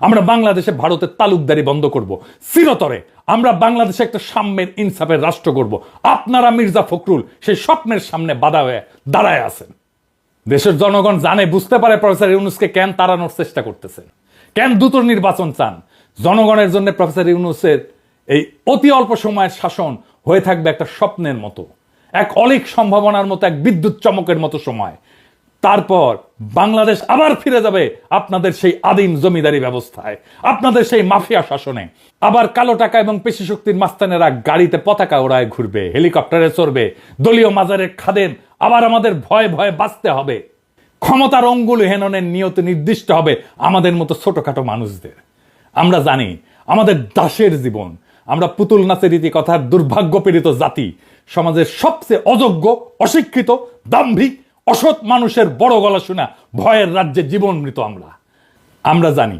আমরা বাংলাদেশে ভারতের তালুকদারি বন্ধ করব। চিরতরে আমরা বাংলাদেশে একটা সাম্যের ইনসাফের রাষ্ট্র করব আপনারা মির্জা ফখরুল সেই স্বপ্নের সামনে বাধা হয়ে দাঁড়ায় আছেন। দেশের জনগণ জানে, বুঝতে পারে প্রফেসর ইউনুসকে কেন তাড়ানোর চেষ্টা করতেছেন। কেন দ্রুত নির্বাচন চান? জনগণের জন্য প্রফেসর ইউনুসের এই অতি অল্প সময়ের শাসন হয়ে থাকবে একটা স্বপ্নের মতো। এক অলিক সম্ভাবনার মতো, এক বিদ্যুৎ চমকের মতো সময়। তারপর বাংলাদেশ আবার ফিরে যাবে আপনাদের সেই আদিম জমিদারি ব্যবস্থায়, আপনাদের সেই মাফিয়া শাসনে। আবার কালো টাকা এবং পেশি শক্তির মাস্তানেরা গাড়িতে পতাকা ওড়ায় ঘুরবে, হেলিকপ্টারে চড়বে, দলীয় মাজারের খাদেম আবার আমাদের ভয়ে ভয়ে বাঁচতে হবে। ক্ষমতার অঙ্গুল হেননের নিয়ত নির্দিষ্ট হবে আমাদের মতো ছোটখাটো মানুষদের। আমরা জানি, আমাদের দাসের জীবন, আমরা পুতুল নাচের রীতি কথার দুর্ভাগ্য পীড়িত জাতি, সমাজের সবচেয়ে অযোগ্য, অশিক্ষিত, দাম্ভিক অসৎ মানুষের বড় গলা শোনা ভয়ের রাজ্যে জীবন মৃত আমরা। আমরা জানি